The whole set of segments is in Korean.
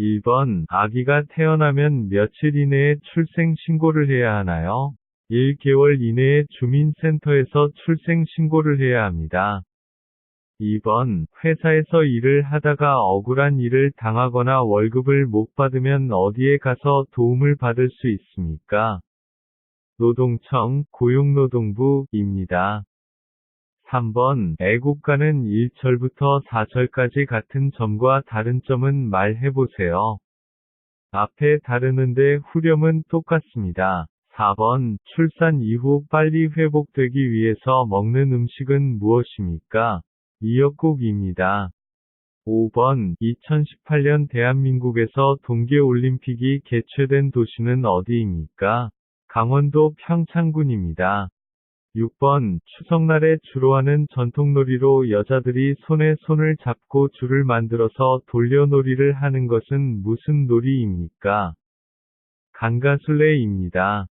1번 아기가 태어나면 며칠 이내에 출생 신고를 해야 하나요? 1개월 이내에 주민센터에서 출생 신고를 해야 합니다. 2번 회사에서 일을 하다가 억울한 일을 당하거나 월급을 못 받으면 어디에 가서 도움을 받을 수 있습니까? 노동청 고용노동부입니다. 3번 애국가는 1절부터 4절까지 같은 점과 다른 점은 말해보세요. 앞에 다르는데 후렴은 똑같습니다. 4번 출산 이후 빨리 회복되기 위해서 먹는 음식은 무엇입니까? 미역국입니다. 5번 2018년 대한민국에서 동계올림픽이 개최된 도시는 어디입니까? 강원도 평창군입니다. 6번 추석날에 주로 하는 전통놀이로 여자들이 손에 손을 잡고 줄을 만들어서 돌려놀이를 하는 것은 무슨 놀이입니까? 강가술래입니다.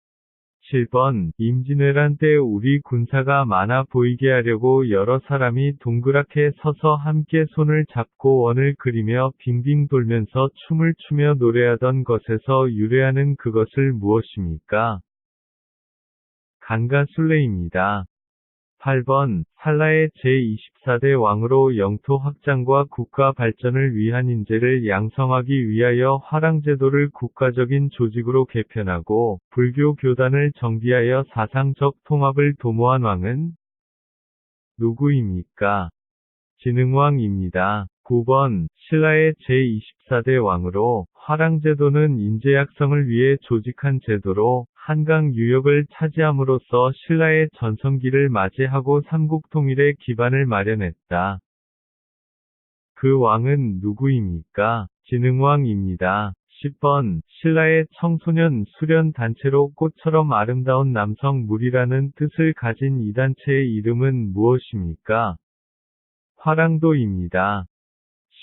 7번 임진왜란 때 우리 군사가 많아 보이게 하려고 여러 사람이 동그랗게 서서 함께 손을 잡고 원을 그리며 빙빙 돌면서 춤을 추며 노래하던 것에서 유래하는 그것을 무엇입니까? 강가술래입니다. 8번 살라의 제24대 왕으로 영토 확장과 국가 발전을 위한 인재를 양성하기 위하여 화랑제도를 국가적인 조직으로 개편하고 불교 교단을 정비하여 사상적 통합을 도모한 왕은 누구입니까? 진흥왕입니다. 9번 신라의 제24대 왕으로 화랑제도는 인재 약성을 위해 조직한 제도로 한강 유역을 차지함으로써 신라의 전성기를 맞이하고 삼국통일의 기반을 마련했다. 그 왕은 누구입니까? 진흥왕입니다. 10번 신라의 청소년 수련 단체로 꽃처럼 아름다운 남성 무리라는 뜻을 가진 이 단체의 이름은 무엇입니까? 화랑도입니다.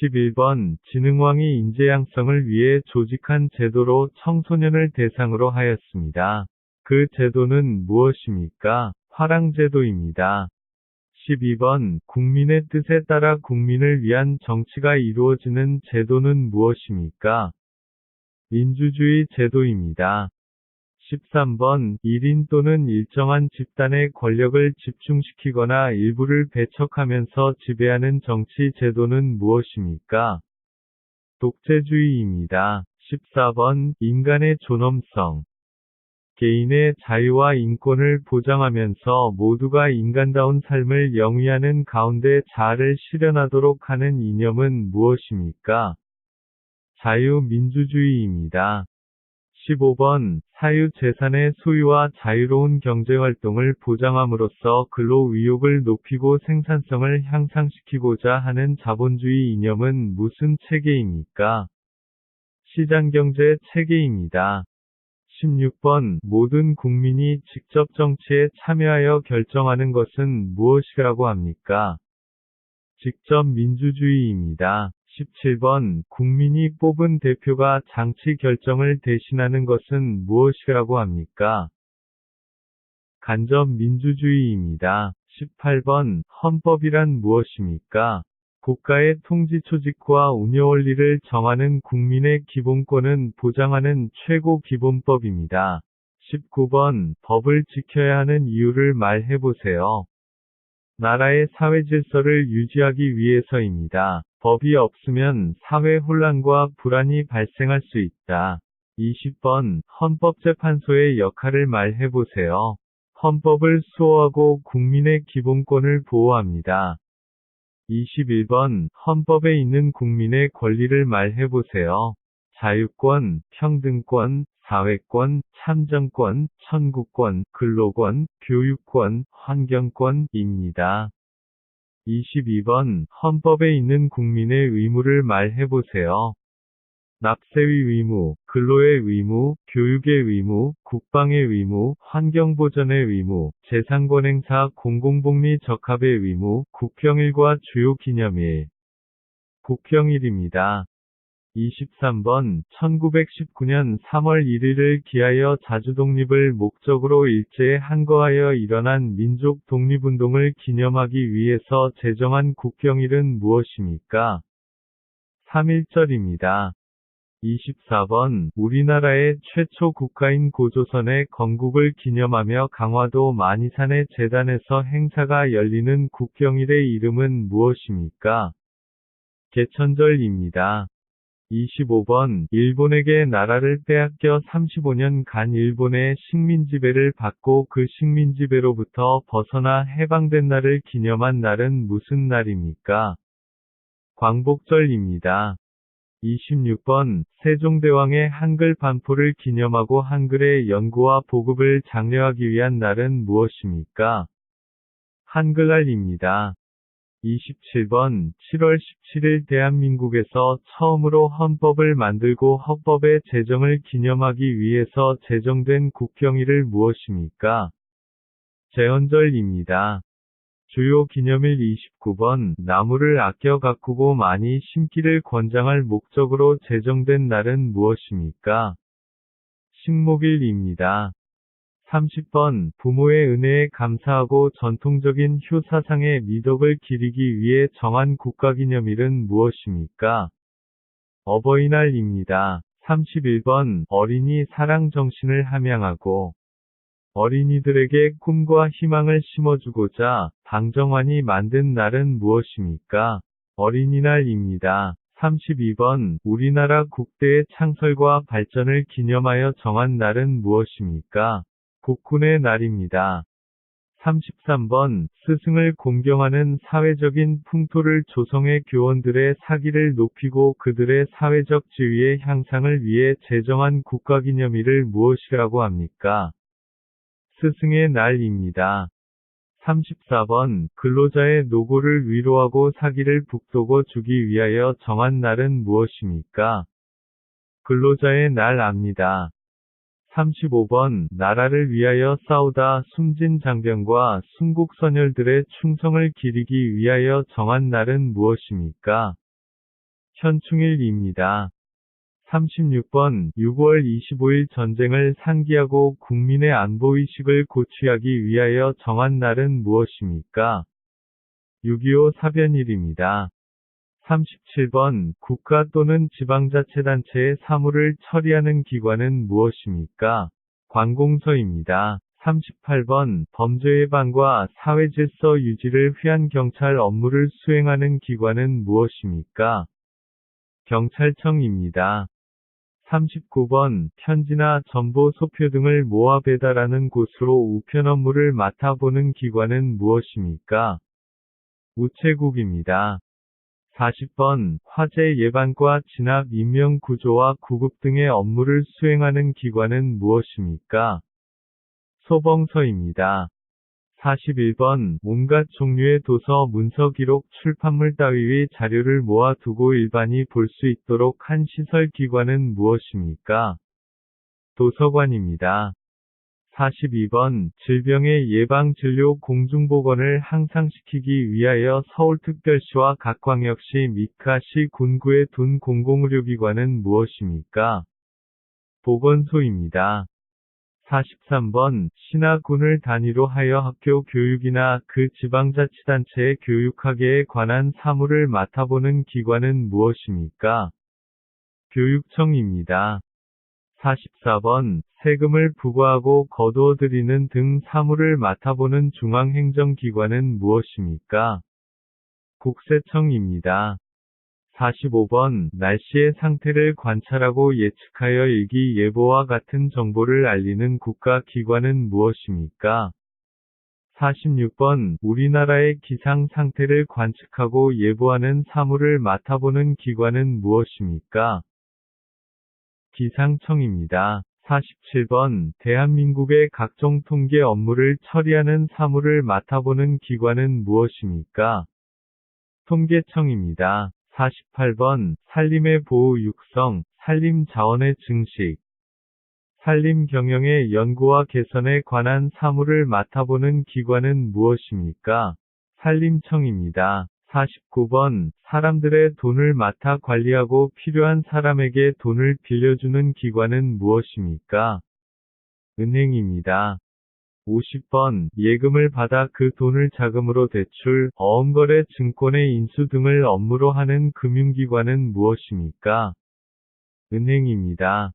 11번 진흥왕이 인재 양성을 위해 조직한 제도로 청소년을 대상으로 하였습니다. 그 제도는 무엇입니까? 화랑제도입니다. 12번 국민의 뜻에 따라 국민을 위한 정치가 이루어지는 제도는 무엇입니까? 민주주의 제도입니다. 13번 1인 또는 일정한 집단의 권력을 집중시키거나 일부를 배척하면서 지배하는 정치 제도는 무엇입니까? 독재주의입니다. 14번 인간의 존엄성 개인의 자유와 인권을 보장하면서 모두가 인간다운 삶을 영위하는 가운데 자아를 실현하도록 하는 이념은 무엇입니까? 자유민주주의입니다. 15번 사유재산의 소유와 자유로운 경제활동을 보장함으로써 근로의욕을 높이고 생산성을 향상시키고자 하는 자본주의 이념은 무슨 체계입니까? 시장경제 체계입니다. 16번 모든 국민이 직접 정치에 참여하여 결정하는 것은 무엇이라고 합니까? 직접 민주주의입니다. 17번 국민이 뽑은 대표가 장치 결정을 대신하는 것은 무엇이라고 합니까? 간접 민주주의입니다. 18번 헌법이란 무엇입니까? 국가의 통지 조직과 운영 원리를 정하는 국민의 기본권은 보장하는 최고 기본법입니다. 19번 법을 지켜야 하는 이유를 말해보세요. 나라의 사회 질서를 유지하기 위해서입니다. 법이 없으면 사회 혼란과 불안이 발생할 수 있다. 20번 헌법재판소의 역할을 말해보세요. 헌법을 수호하고 국민의 기본권을 보호합니다. 21번 헌법에 있는 국민의 권리를 말해보세요. 자유권, 평등권, 사회권, 참정권, 천국권, 근로권, 교육권, 환경권입니다. 22번 헌법에 있는 국민의 의무를 말해보세요. 납세의 의무, 근로의 의무, 교육의 의무, 국방의 의무, 환경보전의 의무, 재산권 행사 공공복리 적합의 의무, 국평일과 주요 기념일. 국평일입니다. 23번 1919년 3월 1일을 기하여 자주독립을 목적으로 일제에 항거하여 일어난 민족 독립운동을 기념하기 위해서 제정한 국경일은 무엇입니까? 3.1절입니다. 24번 우리나라의 최초 국가인 고조선의 건국을 기념하며 강화도 만이산의 재단에서 행사가 열리는 국경일의 이름은 무엇입니까? 개천절입니다. 25번 일본에게 나라를 빼앗겨 35년간 일본의 식민지배를 받고 그 식민지배로부터 벗어나 해방된 날을 기념한 날은 무슨 날입니까? 광복절입니다. 26번 세종대왕의 한글 반포를 기념하고 한글의 연구와 보급을 장려하기 위한 날은 무엇입니까? 한글날입니다. 27번 7월 17일 대한민국에서 처음으로 헌법을 만들고 헌법의 제정을 기념하기 위해서 제정된 국경일을 무엇입니까? 제헌절입니다. 주요 기념일 29번 나무를 아껴 가꾸고 많이 심기를 권장할 목적으로 제정된 날은 무엇입니까? 식목일입니다. 30번 부모의 은혜에 감사하고 전통적인 효사상의 미덕을 기리기 위해 정한 국가기념일은 무엇입니까? 어버이날입니다. 31번 어린이 사랑 정신을 함양하고 어린이들에게 꿈과 희망을 심어주고자 방정환이 만든 날은 무엇입니까? 어린이날입니다. 32번 우리나라 국대의 창설과 발전을 기념하여 정한 날은 무엇입니까? 국군의 날입니다. 33번 스승을 공경하는 사회적인 풍토를 조성해 교원들의 사기를 높이고 그들의 사회적 지위의 향상을 위해 제정한 국가기념일을 무엇이라고 합니까? 스승의 날입니다. 34번 근로자의 노고를 위로하고 사기를 북돋워 주기 위하여 정한 날은 무엇입니까? 근로자의 날 압니다. 35번 나라를 위하여 싸우다 숨진 장병과 순국 선열들의 충성을 기리기 위하여 정한 날은 무엇입니까? 현충일입니다. 36번 6월 25일 전쟁을 상기하고 국민의 안보의식을 고취하기 위하여 정한 날은 무엇입니까? 6.25 사변일입니다. 37번 국가 또는 지방자치단체의 사무를 처리하는 기관은 무엇입니까? 관공서입니다. 38번 범죄 예방과 사회 질서 유지를 위한 경찰 업무를 수행하는 기관은 무엇입니까? 경찰청입니다. 39번 편지나 정보 소표 등을 모아 배달하는 곳으로 우편 업무를 맡아보는 기관은 무엇입니까? 우체국입니다. 40번 화재 예방과 진압 인명 구조와 구급 등의 업무를 수행하는 기관은 무엇입니까? 소방서입니다. 41번 온갖 종류의 도서 문서 기록 출판물 따위의 자료를 모아두고 일반이 볼 수 있도록 한 시설 기관은 무엇입니까? 도서관입니다. 42번 질병의 예방 진료 공중보건을 향상시키기 위하여 서울특별시와 각 광역시 및가시 군구에 둔 공공의료기관은 무엇입니까? 보건소입니다. 43번 신하군을 단위로 하여 학교 교육이나 그 지방자치단체의 교육학계에 관한 사무를 맡아보는 기관은 무엇입니까? 교육청입니다. 44번 세금을 부과하고 거두어 들이는 등 사무를 맡아보는 중앙행정기관은 무엇입니까? 국세청입니다. 45번 날씨의 상태를 관찰하고 예측하여 일기예보와 같은 정보를 알리는 국가기관은 무엇입니까? 46번 우리나라의 기상 상태를 관측하고 예보하는 사무를 맡아보는 기관은 무엇입니까? 기상청입니다. 47번 대한민국의 각종 통계 업무를 처리하는 사무를 맡아보는 기관은 무엇입니까? 통계청입니다. 48번 산림의 보호 육성, 산림 자원의 증식, 산림 경영의 연구와 개선에 관한 사무를 맡아보는 기관은 무엇입니까? 산림청입니다. 49번 사람들의 돈을 맡아 관리하고 필요한 사람에게 돈을 빌려주는 기관은 무엇입니까? 은행입니다. 50번 예금을 받아 그 돈을 자금으로 대출, 어음거래 증권의 인수 등을 업무로 하는 금융기관은 무엇입니까? 은행입니다.